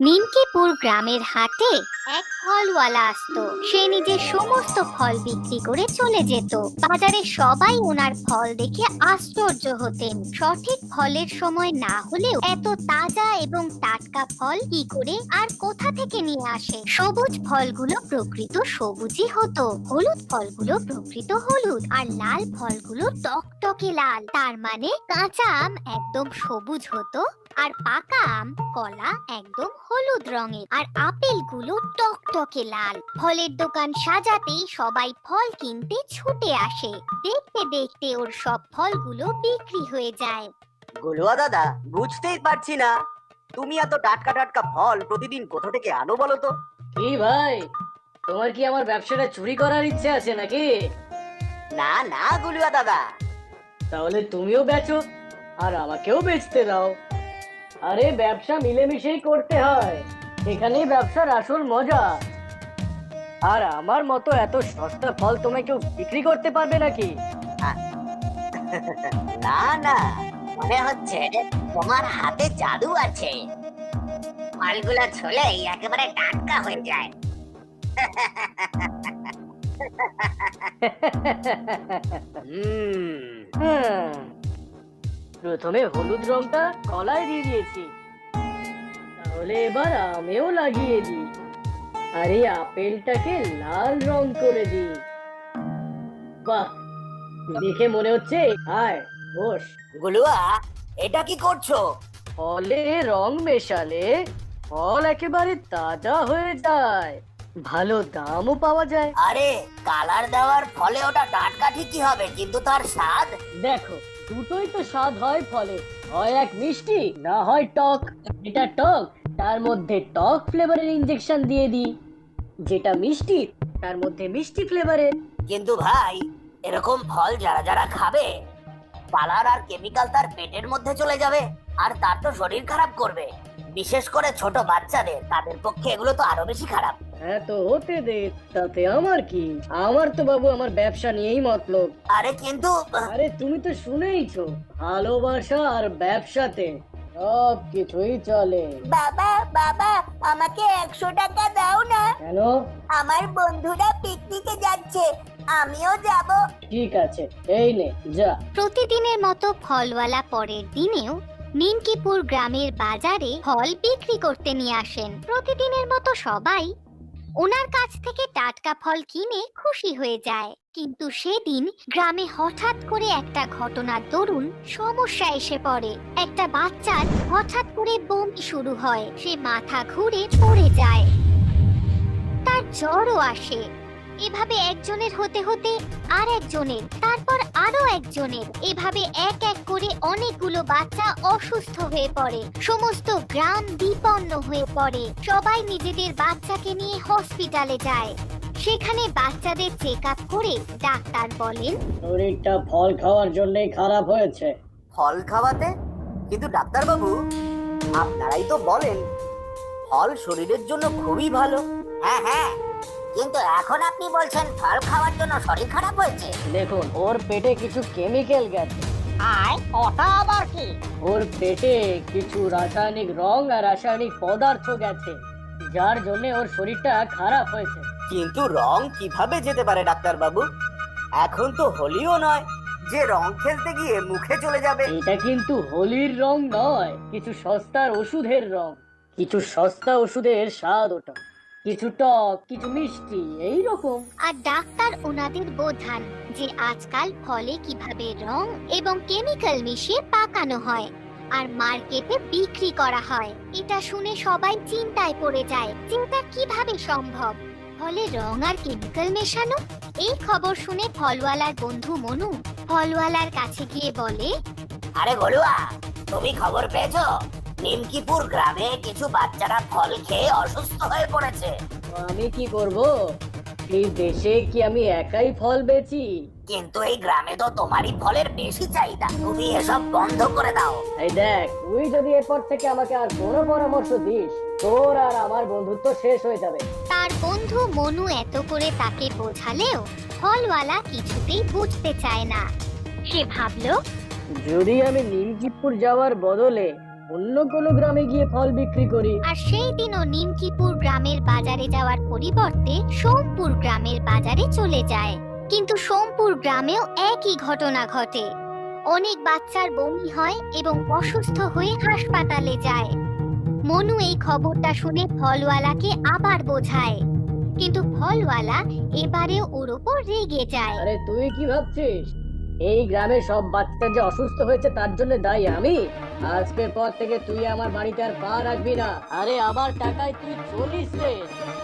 নিমকিপুর গ্রামের হাটে এক ফলওয়ালা আসতো। সে নিজের সমস্ত ফল বিক্রি করে চলে যেত। বাজারে সবাই ওনার ফল দেখে আশ্চর্য হতেন। সঠিক ফলের সময় না হলেও এত তাজা এবং টাটকা ফল কি করে আর কোথা থেকে নিয়ে আসে? সবুজ ফলগুলো প্রকৃত সবুজই হতো। হলুদ ফলগুলো প্রকৃত হলুদ আর লাল ফলগুলো টকটকে লাল। তার মানে কাঁচা আম একদম সবুজ হতো। আর পাকা আম কলা একদম হলুদ রঙের আর আপেলগুলো টকটকে লাল। ফলের দোকান সাজাতেই সবাই ফল কিনতে ছুটে আসে। দেখতে দেখতে ওর সব ফলগুলো বিক্রি হয়ে যায়। গলুয়া দাদা বুঝতেই পারছি না। তুমি এত টাটকা টাটকা ফল প্রতিদিন কোথা থেকে আনো বলো তো? কি ভাই? তোমার কি আমার ব্যবসাটা চুরি করার ইচ্ছে আছে নাকি? না না গলুয়া দাদা। তাহলে তুমিও বেচো আর আমাকেও বেচতে দাও। আরে ব্যবসা মিলেমিশেই করতে হয়। এখানেই ব্যবসার আসল মজা। আর আমার মতো এত সস্তা ফল তোমায় কেউ বিক্রি করতে পারবে নাকি? না না মনে হচ্ছে তোমার হাতে জাদু আছে। ফলগুলো ছলেই একেবারে টাটকা হয়ে যায়। হুম। হ্যাঁ। প্রথমে হলুদ রংটা কলায় দিয়ে দিয়েছি। তাহলে এবার আমেও লাগিয়ে দিই। আর এই আপেলটাকে লাল রং করে দিই। বাহ দেখে মনে হচ্ছে আয় বস। গুলুয়া এটা কি করছ? ফলে রং মেশালে ফল একেবারে তাজা হয়ে যায়। ভালো দামও পাওয়া যায়। আরে কালার দেওয়ার ফলে ওটা টাটকা ঠিকই হবে কিন্তু তার স্বাদ? দেখো দুটোই তো স্বাদ হয় ফলে। হয় এক মিষ্টি, না হয় টক। এটা টক, তার মধ্যে টক ফ্লেভারের ইঞ্জেকশন দিয়ে দিই। যেটা মিষ্টি, তার মধ্যে মিষ্টি ফ্লেভারের কিন্তু ভাই, এরকম ফল যারা যারা খাবে কালার আর কেমিক্যাল তার পেটের মধ্যে চলে যাবে আর তার তো শরীর খারাপ করবে। বিশেষ করে ছোট বাচ্চাদের তাদের পক্ষে এগুলো তো আরও বেশি খারাপ। হ্যাঁ তো হতে দে তাতে আমার কি? আমার তো বাবু আমার ব্যবসা নিয়েই মতলব। আরে কিন্তু আরে তুমি তো শুনেইছো ভালোবাসা আর ব্যবসাতে সব কিছুই চলে। বাবা বাবা আমাকে একশো টাকা দাও না। কেন? আমার বন্ধুরা পিকনিকে যাচ্ছে আমিও যাব। ঠিক আছে এই নে যা। প্রতিদিনের মতো ফলওয়ালা পরের দিনেও নিমকিপুর গ্রামের বাজারে ফল বিক্রি করতে নিয়ে আসেন। প্রতিদিনের মতো সবাই ওনার কাছ থেকে টাটকা ফল কিনে খুশি হয়ে যায়। কিন্তু সেদিন গ্রামে হঠাৎ করে একটা ঘটনার দরুন সমস্যা এসে পড়ে। একটা বাচ্চার হঠাৎ করে বমি শুরু হয়। সে মাথা ঘুরে পড়ে যায়। তার জ্বরও আসে। এভাবে একজনের হতে হতে আর একজনের তারপর আরও একজনের। এভাবে এক এক করে অনেকগুলো বাচ্চা অসুস্থ হয়ে পড়ে। সমস্ত গ্রাম বিপন্ন হয়ে পড়ে। সবাই নিজেদের বাচ্চাকে নিয়ে হসপিটালে যায়। সেখানে বাচ্চাদের চেক আপ করে ডাক্তার বলেন শরীরটা ফল খাওয়ার জন্যই খারাপ হয়েছে। ফল খাওয়াতে? কিন্তু ডাক্তার বাবু আপনারাই তো বলেন ফল শরীরের জন্য খুবই ভালো। হ্যাঁ হ্যাঁ। কিন্তু এখন আপনি বলছেন ফল খাওয়ার জন্য শরীর খারাপ হয়েছে। দেখুন ওর পেটে কিছু কেমিক্যাল গেছে। আর ওটা আবার কি? ওর পেটে কিছু রাসায়নিক রং আর রাসায়নিক পদার্থ গেছে যার জন্য ওর শরীরটা খারাপ হয়েছে। কিন্তু রং কীভাবে যেতে পারে ডাক্তার বাবু এখন তো হোলিও নয় যে রং খেলতে গিয়ে মুখে চলে যাবে। এটা কিন্তু হোলির রং নয় কিছু সস্তার ওষুধের রং। কিছু সস্তা ওষুধের স্বাদ ওটা। কিছু টক কিছু মিষ্টি এই রকম আর ডাক্তার ওনাদের বোঝান যে আজকাল ফলে কীভাবে রং এবং কেমিক্যাল মিশিয়ে পাকানো হয় আর মার্কেটে বিক্রি করা হয়। এটা শুনে সবাই চিন্তায় পড়ে যায় চিন্তা কীভাবে সম্ভব। ফলে রং আর কেমিক্যাল মেশানো? এই খবর শুনে ফলওয়ালার বন্ধু মনু ফলওয়ালার কাছে গিয়ে বলে আরে গলুয়া তুমি খবর পেয়েছ? নিমকিপুর গ্রামে কিছু বাচ্চারা ফল খেয়ে অসুস্থ হয়ে পড়েছে। আমি কি করব? এই দেশে কি আমি একাই ফল বেচি? কিন্তু এই গ্রামে তো তোমারই ফলের বেশি চাহিদা। তুমি এসব বন্ধ করে দাও। এই দেখ তুই যদি এরপর থেকে আমাকে আর কোনো পরামর্শ দিস তোর আর আমার বন্ধুত্ব শেষ হয়ে যাবে। তার বন্ধু মনু এত করে তাকে বোঝালেও ফলওয়ালা কিছুতেই বুঝতে চায় না। সে ভাবলো যদি আমি নিমকিপুর যাওয়ার বদলে অন্য কোনো গ্রামে গিয়ে ফল বিক্রি করি। আর সেই দিনও নিমকিপুর গ্রামের বাজারে যাওয়ার পরিবর্তে সোমপুর গ্রামের বাজারে চলে যায়। কিন্তু সোমপুর গ্রামেও একই ঘটনা ঘটে। অনেক বাচ্চার বমি হয় এবং অসুস্থ হয়ে হাসপাতালে যায়। মনু এই খবরটা শুনে ফলওয়ালাকে আবার বোঝায়। কিন্তু ফলওয়ালা এবারেও ওর ওপর রেগে যায়। আরে তুই কি ভাবছিস? এই গ্রামে সব বাচ্চা যে অসুস্থ হয়েছে তার জন্য দায়ী আমি। আজকের পর থেকে তুই আমার বাড়িতে আর পা রাখবি না। আরে আমার টাকায় তুই চলিস রে।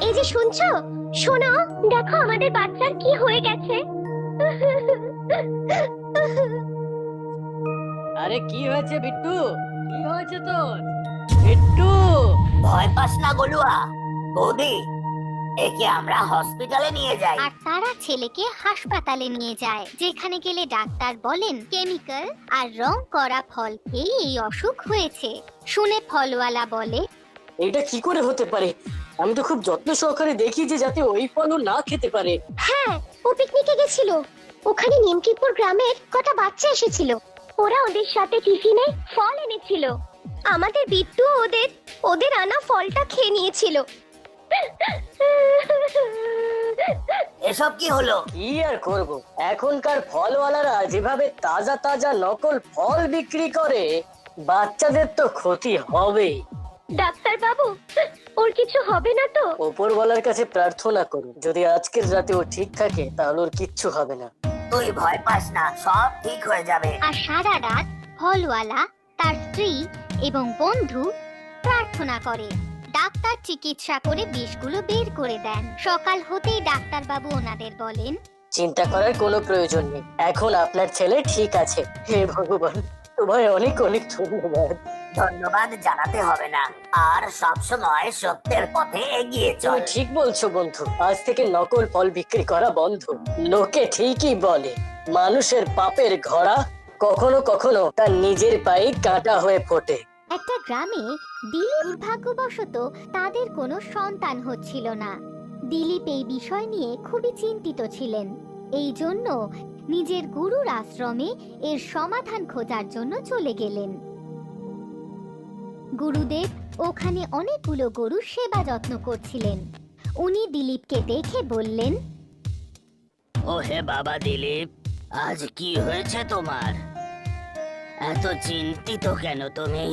এই যে শুনছো? শোনো দেখো আমাদের বাচ্চার কি হয়ে গেছে। আরে কি হয়েছে বিট্টু? কি হয়েছে তোর? বিট্টু! ভয় পাস না গলুয়া। বৌদি একে আমরা হসপিটালে নিয়ে যাই। আর তারা ছেলেকে হাসপাতালে নিয়ে যায় যেখানে গেলে ডাক্তার বলেন কেমিক্যাল আর রং করা ফল খেয়ে এই অসুখ হয়েছে। শুনে ফলওয়ালা বলে এটা কি করে হতে পারে? আমি তো খুব যত্ন সহকারে দেখি যে যাতে ওই ফলও না খেতে পারে। হ্যাঁ ও পিকনিকে গেছিল। ওখানে নিমকিপুর গ্রামের কটা বাচ্চা এসেছিল। ওরা ওদের সাথে টিফিনে ফল এনেছিল। আমাদের বিট্টু ওদের ওদের আনা ফলটা খেয়ে নিয়েছিল। এসব কি হলো? কি আর করব? এখনকার ফলওয়ালারা যেভাবে তাজা তাজা নকল ফল বিক্রি করে বাচ্চাদের তো ক্ষতি হবে ডাক্তার বাবু ওর কিছু হবে না তো? ওপরওয়ালার কাছে প্রার্থনা করুন যদি আজকের রাতে ও ঠিক থাকে তাহলে ওর কিচ্ছু হবে না। তুই ভয় পাস না সব ঠিক হয়ে যাবে। আর সারা রাত ফলওয়ালা তার স্ত্রী এবং বন্ধু প্রার্থনা করে। ডাক্তার চিকিৎসা করে বিষগুলো বের করে দেন। সকাল হতেই ডাক্তারবাবু ওনাদের বলেন চিন্তা করার কোনো প্রয়োজন নেই। এখন আপনার ছেলে ঠিক আছে। হে ভগবান তোমায় অনেক অনেক ধন্যবাদ। ধন্যবাদ জানাতে হবে না। আর সব সময় সত্যের পথে এগিয়ে চল। তুমি ঠিক বলছো বন্ধু আজ থেকে নকল ফল বিক্রি করা বন্ধ। লোকে ঠিকই বলে মানুষের পাপের ঘোড়া কখনো কখনো তার নিজের পায়ে কাঁটা হয়ে ফোটে। একটা গ্রামে দিলীপ দুর্ভাগ্যবশত তাদের কোনো সন্তান হচ্ছিল না। দিলীপ এই বিষয় নিয়ে খুবই চিন্তিত ছিলেন। এই জন্য নিজের গুরুর আশ্রমে এর সমাধান খোঁজার জন্য চলে গেলেন। গুরুদেব ওখানে অনেকগুলো গরুর সেবা যত্ন করছিলেন। উনি দিলীপকে দেখে বললেন ও হে বাবা দিলীপ, আজ কি হয়েছে তোমার? এত চিন্তিত কেন তুমি?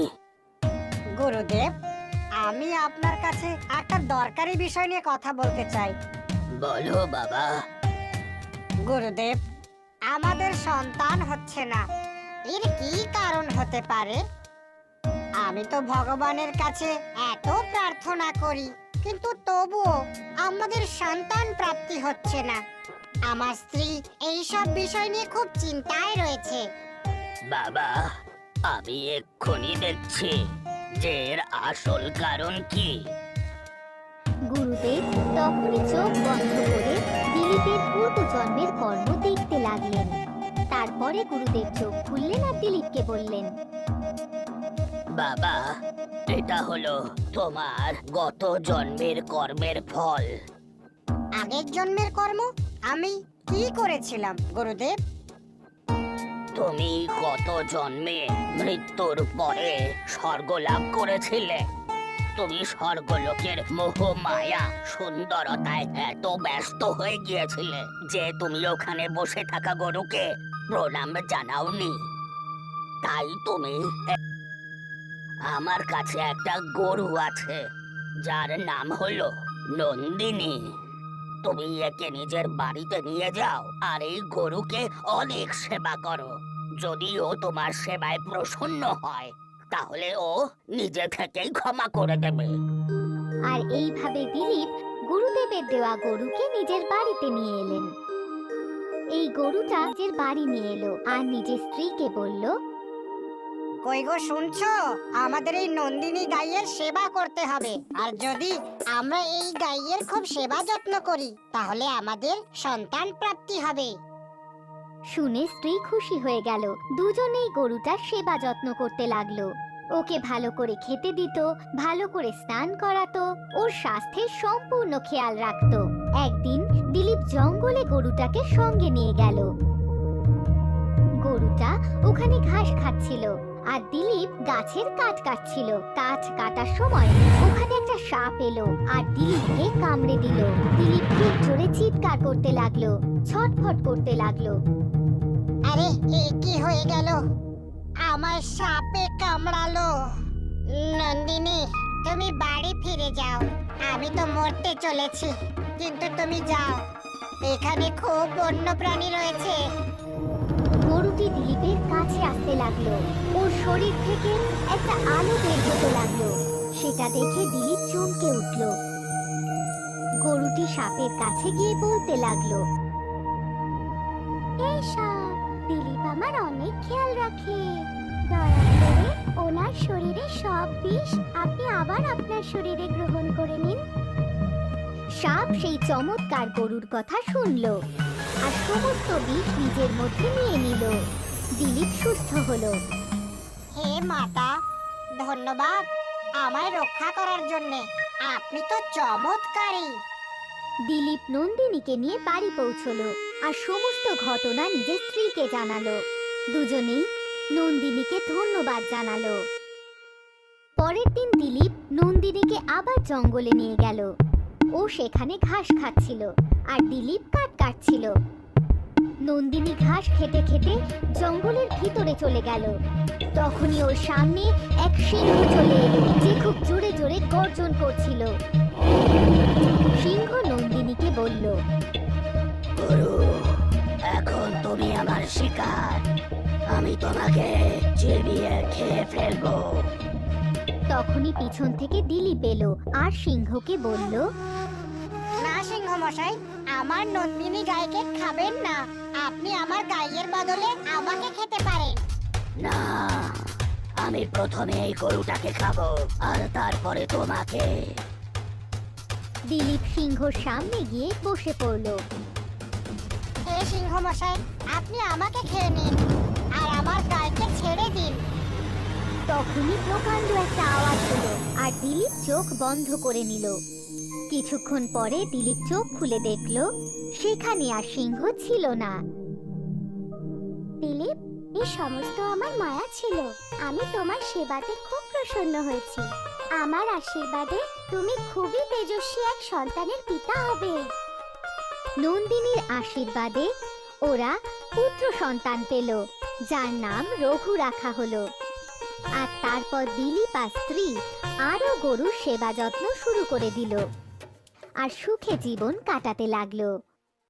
গুরুদেব আমি আপনার কাছে একটা দরকারি বিষয় নিয়ে কথা বলতে চাই। বলো বাবা। গুরুদেব আমাদের সন্তান হচ্ছে না। এর কি কারণ হতে পারে? আমি তো ভগবানের কাছে এত প্রার্থনা করি কিন্তু তবুও আমাদের সন্তান প্রাপ্তি হচ্ছে না। আমার স্ত্রী এই সব বিষয় নিয়ে খুব চিন্তায় রয়েছে। বাবা আমি এক্ষুনি দেখছি। যে এর আসল কারণ কি? গুরুদেব তখনই চোখ বন্ধ করে দিলীপের পূর্বজন্মের কর্ম দেখতে লাগলেন। তারপরে গুরুদেব চোখ খুললেন আর দিলীপকে বললেন বাবা এটা হলো তোমার গত জন্মের কর্মের ফল। আগের জন্মের কর্ম আমি কি করেছিলাম গুরুদেব? তুমি গত জন্মে মৃত্যুর পরে স্বর্গ লাভ করেছিলে। তুমি স্বর্গলোকের মোহ, মায়া, সুন্দরতায় এত ব্যস্ত হয়ে গিয়েছিলে যে তুমি ওখানে বসে থাকা গরুকে প্রণাম জানাওনি। তাই তুমি আমার কাছে একটা গরু আছে, যার নাম হলো নন্দিনী। তুমি একে নিজের বাড়িতে নিয়ে যাও, আর এই গরুকে অনেক সেবা করো। যদি ও তোমার সেবায় প্রসন্ন হয়, তাহলে ও নিজে থেকেই ক্ষমা করে দেবে। আর এইভাবে দিলীপ গুরুদেবের দেওয়া গরুকে নিজের বাড়িতে নিয়ে এলেন। এই গরুটা নিজের বাড়ি নিয়ে এলো, আর নিজের স্ত্রীকে বলল কই গো শুনছো? আমাদের এই নন্দিনী গাইয়ের সেবা করতে হবে। আর যদি আমরা এই গাইয়ের খুব সেবা যত্ন করি, তাহলে আমাদের সন্তান প্রাপ্তি হবে। শুনে স্ত্রী খুশি হয়ে গেল। দুজনেই গরুটার সেবা যত্ন করতে লাগল। ওকে ভালো করে খেতে দিত, ভালো করে স্নান করাতো, ওর স্বাস্থ্যের সম্পূর্ণ খেয়াল রাখতো। একদিন দিলীপ জঙ্গলে গরুটাকে সঙ্গে নিয়ে গেল। গরুটা ওখানে ঘাস খাচ্ছিল। আর দিলীপ গাছের কাঠ কাটছিল। কাঠ কাটার সময় ওখানে একটা সাপ এলো আর দিলীপকে কামড়ে দিল। দিলীপ খুব জোরে চিৎকার করতে লাগল, ছটফট করতে লাগল। আরে, এ কি হয়ে গেল? আমার সাপে কামড়ালো। নন্দিনী, তুমি বাড়ি ফিরে যাও। আমি তো মরতে চলেছি, কিন্তু তুমি যাও। এখানে খুব বন্য প্রাণী রয়েছে। গরুটি দিলীপের কাছে আসতে লাগল। ওর শরীর থেকে একটা আলো বের হতে লাগল। সেটা দেখে দিলীপ চমকে উঠল। গরুটি সাপের কাছে গিয়ে বলতে লাগল, এই সাপ, দিলীপ আমার অনেক খেয়াল রাখে। দয়া করে ওনার শরীরে সব বিষ আপনি আবার আপনার শরীরে গ্রহণ করে নিন। সাপ সেই চমৎকার গরুর কথা শুনলো। আর সমস্ত বিষ নিজের মধ্যে নিয়ে নিল। দিলীপ সুস্থ হলো। হে মাতা ধন্যবাদ আমায় রক্ষা করার জন্যে। আপনি তো চমৎকারী। দিলীপ নন্দিনীকে নিয়ে বাড়ি পৌঁছলো আর সমস্ত ঘটনা নিজের স্ত্রীকে জানালো। দুজনেই নন্দিনীকে ধন্যবাদ জানালো। পরের দিন দিলীপ নন্দিনীকে আবার জঙ্গলে নিয়ে গেল। ও সেখানে ঘাস খাচ্ছিল। আর দিলীপ কাঠ কাটছিল। নন্দিনী ঘাস খেতে খেতে জঙ্গলের ভিতরে চলে গেল। তখনই ওর সামনে এক সিংহ চলে এলো যে খুব জোরে জোরে গর্জন করছিল। সিংহ নন্দিনীকে বলল গরু এখন তুমি আমার শিকার। আমি তোমাকে চিবিয়ে খেয়ে ফেলব। তখনই পিছন থেকে দিলীপ এলো আর সিংহকে বলল মশাই আমার নন্দিনী গাইকে খাবেন না। আপনি আমার গাইয়ের বদলে আমাকে খেতে পারেন। না আমি প্রথমে এই গরুটাকে খাব আর তারপরে তোমাকে। দিলীপ সিংহর সামনে গিয়ে বসে পড়ল। হে সিংহ মশাই আপনি আমাকে খেয়ে নিন আর আমার গাইকে ছেড়ে দিন। তখনই প্রকাণ্ড একটা আওয়াজ হলো আর দিলীপ চোখ বন্ধ করে নিল। কিছুক্ষণ পরে দিলীপ চোখ খুলে দেখল, সেখানে আর সিংহ ছিল না। দিলীপ এই সমস্ত আমার মায়া ছিল। আমি তোমার সেবাতে খুব প্রসন্ন হয়েছি। আমার আশীর্বাদে তুমি খুবই তেজস্বী এক সন্তানের পিতা হবে। নন্দিনীর আশীর্বাদে ওরা পুত্র সন্তান পেল, যার নাম রঘু রাখা হলো। আর তারপর দিলীপ আর স্ত্রী আরও গরুর সেবা যত্ন শুরু করে দিল। আর সুখে জীবন কাটাতে লাগল।